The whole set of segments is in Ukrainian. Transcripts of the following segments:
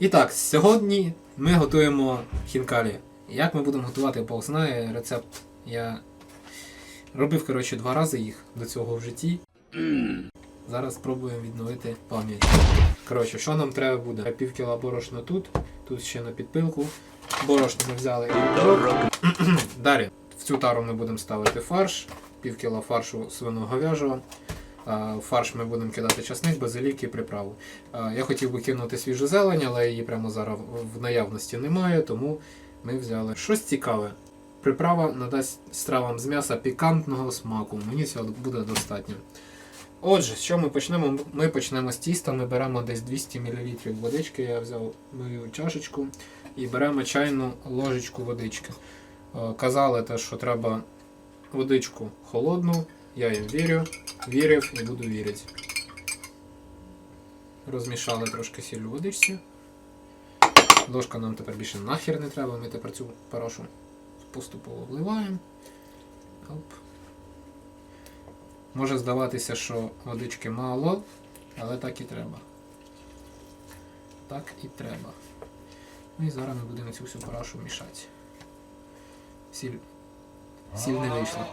І так, сьогодні ми готуємо хінкалі. Як ми будемо готувати, Бог знає, рецепт я робив, коротше, два рази їх до цього в житті. Зараз спробуємо відновити пам'ять. Коротше, що нам треба буде? Пів кіла борошна тут, тут ще на підпилку. Борошно ми взяли. Далі, в цю тару ми будемо ставити фарш, пів кіла фаршу свино-говяжого. А, Фарш ми будемо кидати часник, базилік і приправу. Я хотів би кинути свіжу зелень, але її прямо зараз в- наявності немає, тому ми взяли щось цікаве. Приправа надасть стравам з м'яса пікантного смаку. Мені цього буде достатньо. Отже, чого ми почнемо? Ми почнемо з тіста. Ми беремо десь 200 мл водички. Я взяв мою чашечку і беремо чайну ложечку водички. Е, Казали те, що треба водичку холодну. Я їм вірю, вірив і буду вірити. Розмішали трошки сіль у водичці. Ложка нам тепер більше нахер не треба, ми тепер цю парашу поступово вливаємо. Оп. Може здаватися, що водички мало, але так і треба. Так і треба. Ну і зараз ми будемо цю всю парашу мішати. Сіль. Сіль не вийшла.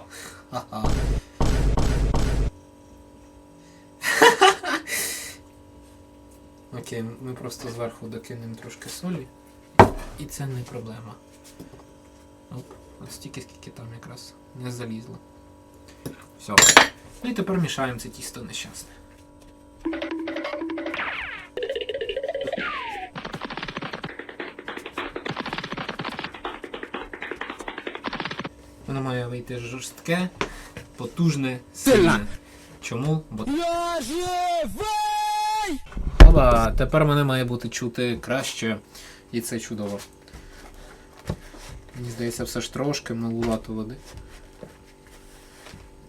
Ха-ха. Окей, ми просто зверху докинемо трошки солі. І це не проблема. Оп, ось стільки, скільки там якраз не залізло. Все. Ну і тепер мішаємо це тісто нещасне. Воно має вийти жорстке, потужне, сильне. Чому? Бо Я живий! Оба, тепер мене має бути чути краще, і це чудово. Мені здається, все ж трошки малувато води.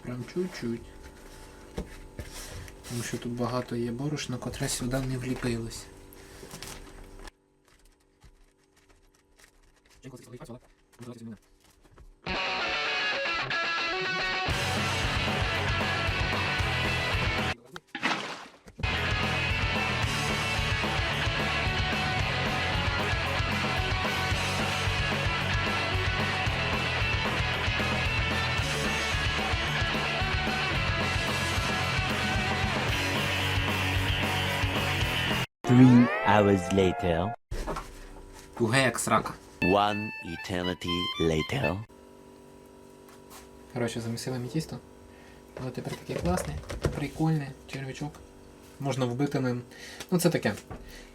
Прям чуть-чуть. Тому що тут багато є борошна, котре сюди не вліпилось. Three hours later, Туге як срака. one eternity later. Коротше, замісили ми тісто. Воно тепер таке класне, прикольне, червячок. Можна вбити ним. Ну це таке.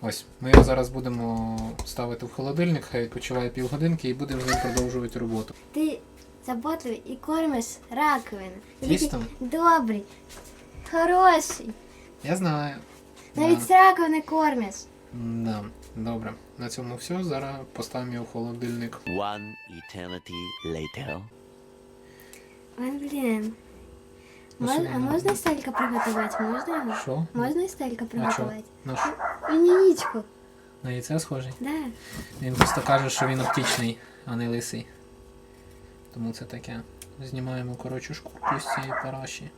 Ось. Ми його зараз будемо ставити в холодильник, хай відпочиває півгодинки і будемо з ним продовжувати роботу. Ти заботливий і кормиш раковину. Ти Тістом? такий добрий, хороший. Я знаю. Навіть з раковини кормиш. Да, добре. На цьому все. Зараз поставимо його в холодильник. One eternity later. Ой, блін. Мож, а можна стелька приготувати? Можна його? Що? Можна і стелька А що? приготувати? На що? І яєчко. На яйце схожий? Да. Він просто каже, що він оптичний, а не лисий. Тому це таке. Знімаємо коротшу шкурку з цієї параші.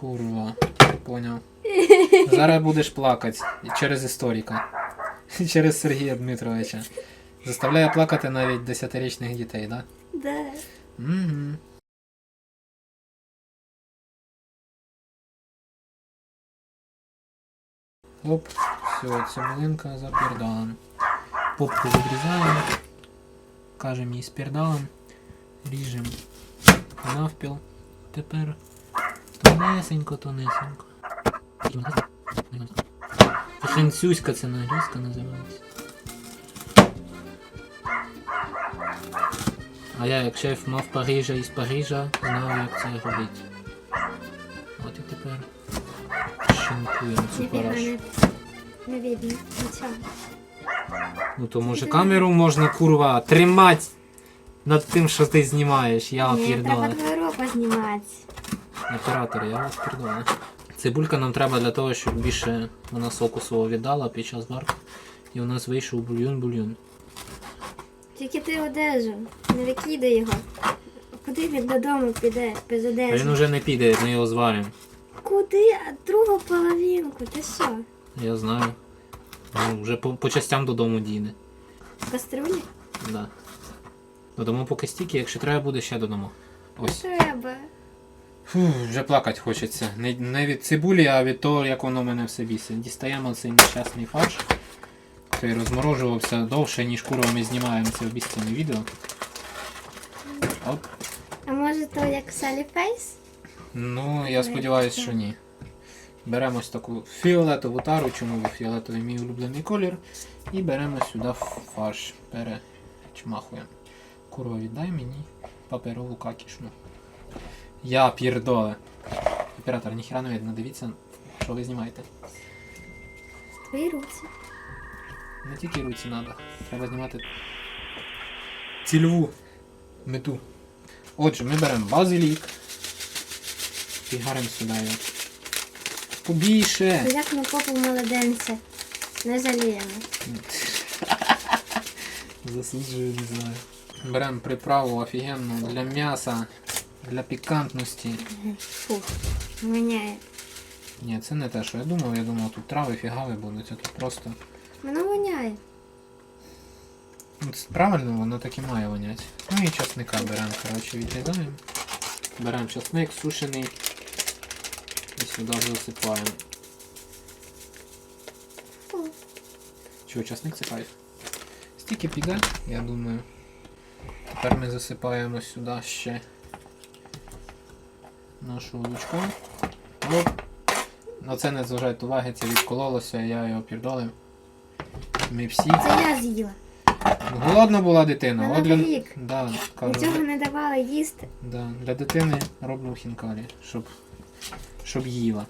Курва, поняв. Зараз будеш плакати через історика. Через Сергія Дмитровича. Заставляє плакати навіть 10-річних дітей, так? Да. Да? Угу. Оп, все, цемелинка за пердалом. Попку відрізаємо. Кажемо їй з пердалом. Ріжемо навпіл. Тепер тонесенько, тонесенько. Французька це нарізка називається. А я, як шеф мав Парижа із Парижа, знав, як це робити. От і тепер шинкуємо цю парашу. не, видно. Нічого. Ну то може камеру можна курва тримати над тим, що ти знімаєш. Я Ні, треба опірдала. знімати. Оператор, я вас опірдала. Цибулька нам треба для того, щоб більше вона соку свого віддала під час варки. І у нас вийшов бульйон-бульйон. Тільки ти одежу. Не викидай його. Куди він додому піде без А він одежі? уже не піде, ми його зваримо. Куди? А другу половинку? Ти що? Я знаю. Ну, вже по, по частям додому дійде. Каструлі? Да. Додамо поки стільки, якщо треба буде, ще додамо. Ось. Треба. Фу, вже плакати хочеться. Не, не від цибулі, а від того, як воно мене все бісить. Дістаємо цей нещасний фарш. Той розморожувався довше, ніж курва ми знімаємо це обіцяне відео. Оп. А може то як Салі Фейс? Ну, я сподіваюся, що ні. Беремо ось таку фіолетову тару, чому фіолетовий мій улюблений колір. І беремо сюди фарш. Перечмахуємо. Курва, віддай мені паперову какішну. Я пірдоле. Оператор, ніхіра не видно, дивіться, що ви знімаєте. Твої руці. Не тільки руці треба. Треба знімати цільову мету. Отже, ми беремо базилік. Фігаримо сюди його. Побільше. Як на попу младенця. Не жаліємо. Засуджую, не знаю. Беремо приправу офігенну для м'яса, для пікантності. Фу. Воняє. Ні, це не те, що я думав. Я думав, тут трави фігави будуть, а тут просто. Воно воняє. Правильно, воно так і має воняти. Ну і часника беремо, коротше, відрізаємо. Беремо часник сушений. І сюди засипаємо. Фу. Чого, часник це кайф? Стільки піде, я думаю. Тепер ми засипаємо сюди ще нашу лучку. Оп. На це не зважайте уваги, це відкололося, я його пірдолив. Ми всі. Це я з'їла. Голодна була дитина. На От для... Да, кажу, Нічого не давали їсти. да, для дитини роблю хінкалі, щоб, щоб їла.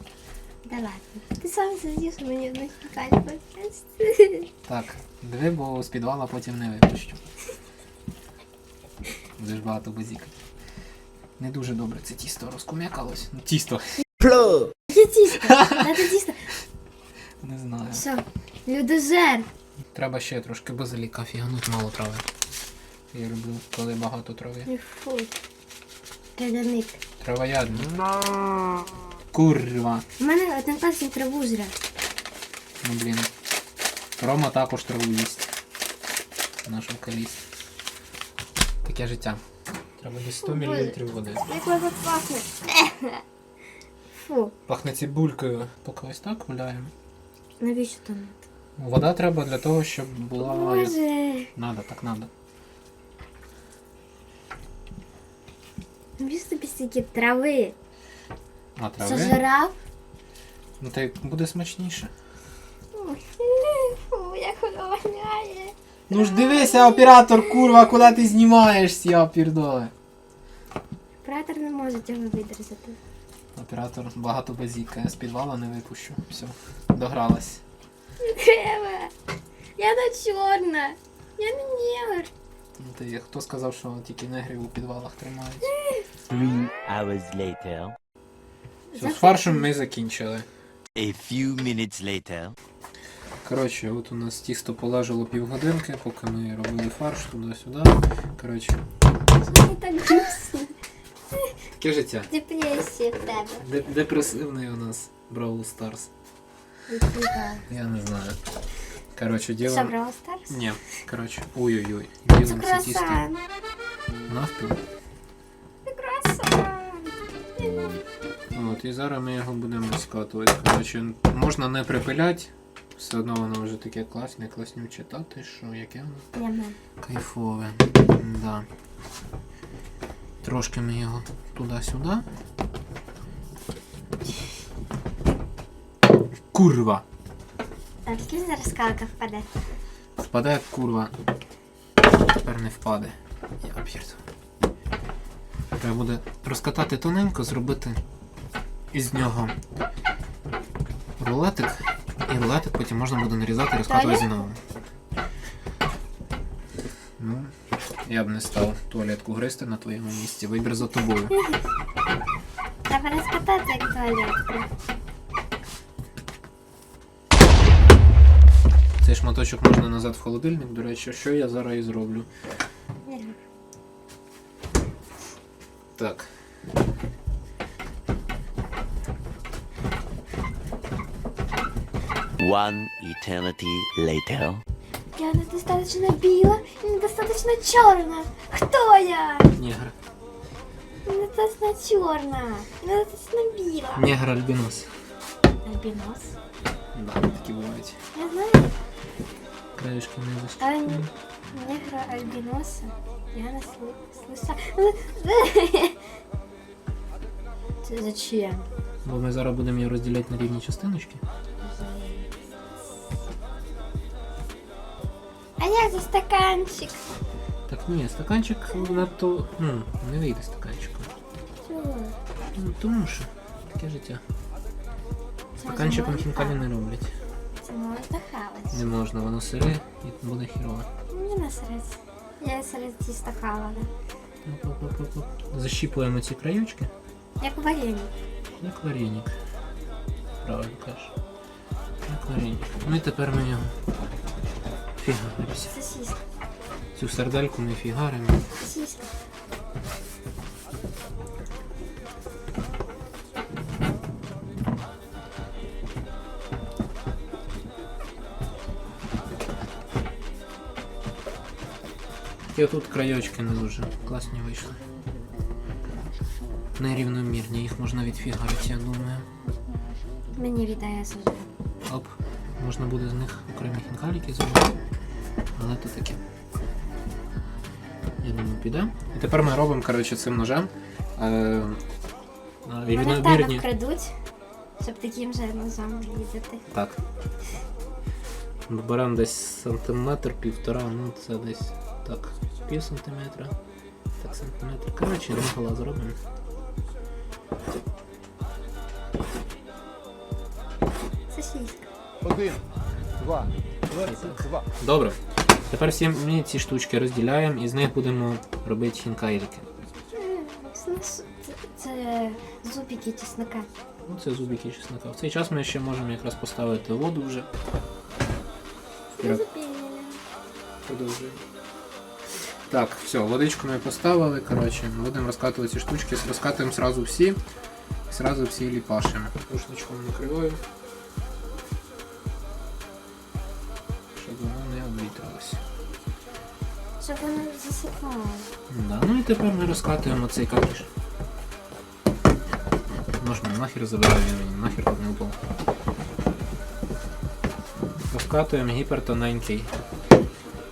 Да ладно. Ти сам з'їш мені одну хікаль поїсти. Так, диви, бо з підвала потім не випущу. Будеш багато базікати. Не дуже добре це тісто розкум'якалось. Ну, тісто, тісто. Дати тісто. не знаю. Що? Людожер. Треба ще трошки базиліка, фігануть мало трави. Я люблю, коли багато трави. Ой, Фу. Каляник. Травоядні. Курва. У мене однокласник траву жре. Ну блін. Рома також траву їсть. Наш алкаліст. Таке життя. Треба десь 100 мл води. Як воно пахне. Фу. Пахне цибулькою. Поки ось так гуляємо. Навіщо там? Вода треба для того, щоб була. Боже. Надо, так надо. Навіщо тобі стільки трави? А трави? Сожрав? Ну так буде смачніше. Фу, як воно воняє. Ну ж дивися, оператор, курва, куди ти знімаєшся, я пірдоле. Оператор не може цього видержати. Оператор багато базікає, з підвала не випущу. Все, догралась. Треба. Я не чорна. Я не негр. Ну ти хто сказав, що тільки негрів у підвалах тримають? Three hours later. Все, з фаршем ми закінчили. A few minutes later. Коротше, от у нас тісто полежало півгодинки, поки ми робили фарш туди-сюди. Коротше, Мені так грустно. Таке життя. Депресія в тебе. Де- депресивний у нас Старс. Відбігає. Я не знаю. Коротше, Що, ділимо. Brawl Stars? Ні, коротше, ой-ой-ой. Це Ділимо це тісто круасан. навпіл. Це круасан. От, і зараз ми його будемо скатувати. Коротше, можна не припиляти. Все одно воно вже таке класне, класнюче. Та ти що, яке воно? Кайфове. Да. Трошки ми його туди-сюди. Курва! Так, скільки зараз скалка впаде? Впаде курва. Тепер не впаде. Я п'єрт. Треба буде розкатати тоненько, зробити із нього рулетик. І рулетик потім можна буде нарізати і розкатувати знову. Ну, я б не став туалетку гристи на твоєму місці. Вибір за тобою. Треба розкатати як туалетку. Цей шматочок можна назад в холодильник, до речі, що я зараз і зроблю. Так. One eternity later. Я недостаточно біла і недостаточно чорна. Хто я? Негр. Недостаточно чорна. і Недостаточно біла. Негр альбінос. Альбінос. Да, такі бувають. Я знаю. Краєшки не Але негра альбіноса. Я не слыша. Це зачем? Бо ми зараз будемо її розділяти на рівні частиночки. А як за стаканчик? Так, ні, стаканчик надто. Ну, не вийде стаканчиком. Чого? Ну, тому що таке життя. Стаканчиком хінкалі не роблять. Це можна хавати. Не можна, воно сире і буде хірово. Мені насередь. Я серед тіста хавала. Оп-оп-оп-оп. Защіпуємо ці краючки, Як варенье. як вареник. Правильно кажеш. Як вареник. Ну і тепер ми його фігаримося. Сосиска. Цю сардельку ми фігаримо. Сосиска. І отут краєчки не дуже класні вийшли. Нерівномірні, їх можна відфігарити, я думаю. Мені віддає сужу. Оп, можна буде з них окремі хінкаліки зробити. Але то таке. Я думаю, піде. І тепер ми робимо, коротше, цим ножем. Е, Мене в тебе вкрадуть, щоб таким же ножом різати. Так. Беремо десь сантиметр, півтора, ну це десь так, пів сантиметра. Так, сантиметр. Коротше, ринкола зробимо. Сосиска. Один, два, два. Добре. Тепер всі ми ці штучки розділяємо і з них будемо робити хінкайлики. Це, зубики чеснока. Ну, це зубики чеснока. В цей час ми ще можемо якраз поставити воду вже. Продовжуємо. Так, все, водичку ми поставили. Коротше, будемо розкатувати ці штучки. Розкатуємо сразу всі. І сразу всі ліпашимо. Рушничком накриваю. Щоб воно засипало. Да, ну і тепер ми розкатуємо цей катиш. Можна нахер забираю, він мені нахер тут не впав. Розкатуємо гіпертоненький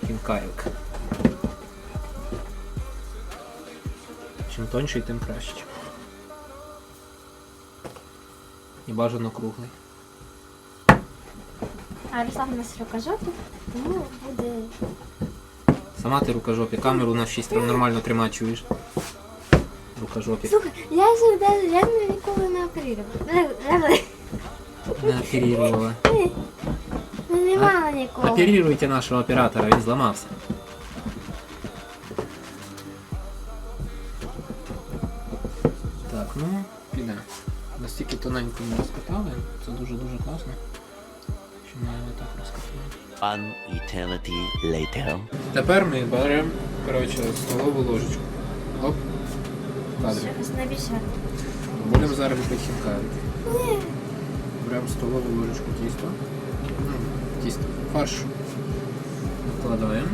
кінкайлик. Чим тонший, тим краще. І бажано круглий. А Руслан у нас рукожопі, тому буде Сама ти рукожопі, камеру на 6 нормально тримати чуєш. Рукожопі. Слухай, я ж даже я не ніколи не оперував. Не оперувала. Ну немало ніколи. Оперируйте нашого оператора, він зламався. Так, ну, піде. Настільки тоненько ми розкатали, це дуже-дуже класно. Його так. One eternity later. Тепер ми беремо, коротше, столову ложечку. Оп. Кадрі. Будемо зараз робити хінкалики. Беремо столову ложечку тіста. Тісто. Фарш. Викладаємо.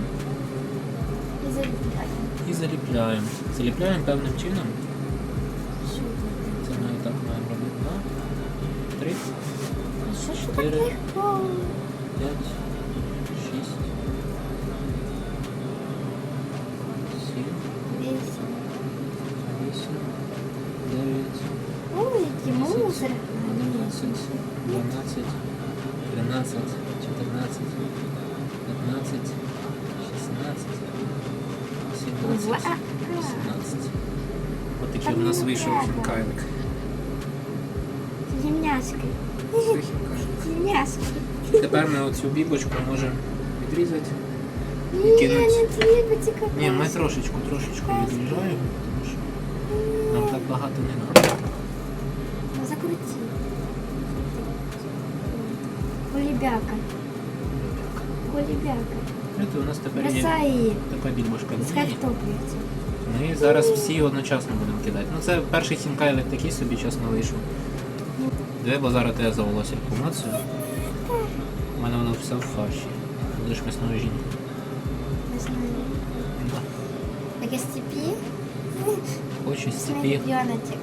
І заліпляємо. І заліпляємо. Заліпляємо певним чином. А що ж так Чотири. легко? п'ять, шість, сім, Вісім. вісім, дев'ять, Ой, який мусор. одинадцять, дванадцять, тринадцять, чотирнадцять, п'ятнадцять, шістнадцять, сімнадцять, вісімнадцять. Ось такий у нас вийшов хінкайлик. Гімняшки. Це Тепер ми оцю бібочку можемо відрізати. Ні, Кинуть. не треба. Ні, ми трошечку, трошечку відріжаємо, тому що нам так багато не треба. Ну, закрути. Кулебяка. Кулебяка. Знаєте, у нас тепер є Бросай така більбашка. з картоплею. Ми зараз всі одночасно будемо кидати. Ну це перший хінкайлик такий собі чесно вийшов. Диви, бо зараз тебе за волосся помацію. У мене воно все в фарші. Будеш м'ясною жінкою. Не знаю. Таке степі. Хочу Смертьоночек.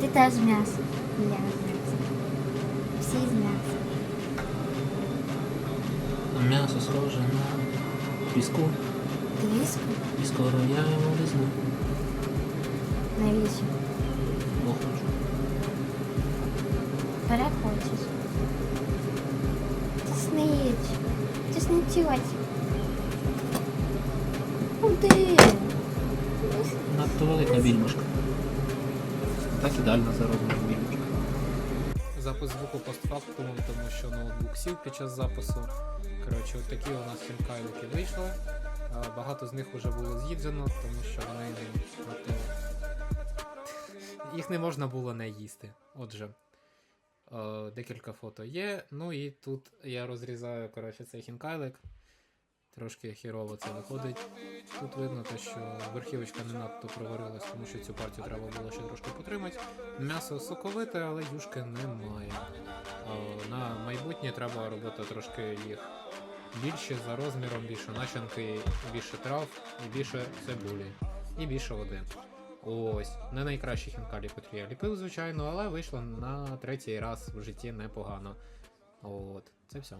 Ти теж м'ясо. І Я з м'яса. Всі з м'яса. М'ясо схоже на піску. Тріску? І скоро я його візьму. Навіщо? Тісничуть. Куди? Надто велика більмашка. Так ідеально за розміром більмашка. Запис звуку постфактум, тому що ноутбук сів під час запису. Коротше, от такі у нас хімкайлики вийшли. А, Багато з них вже було з'їджено, тому що вони от, е, їх не можна було не їсти. Отже, декілька фото є. Ну і тут я розрізаю коротше, цей хінкайлик. Трошки хірово це виходить. Тут видно те, що верхівочка не надто проварилась, тому що цю партію треба було ще трошки потримати. М'ясо соковите, але юшки немає. О, на майбутнє треба робити трошки їх більше за розміром, більше начинки, більше трав і більше цибулі. І більше води. Ось, не найкращі хінкалі, котрі я ліпив, звичайно, але вийшло на третій раз в житті непогано. От, це все.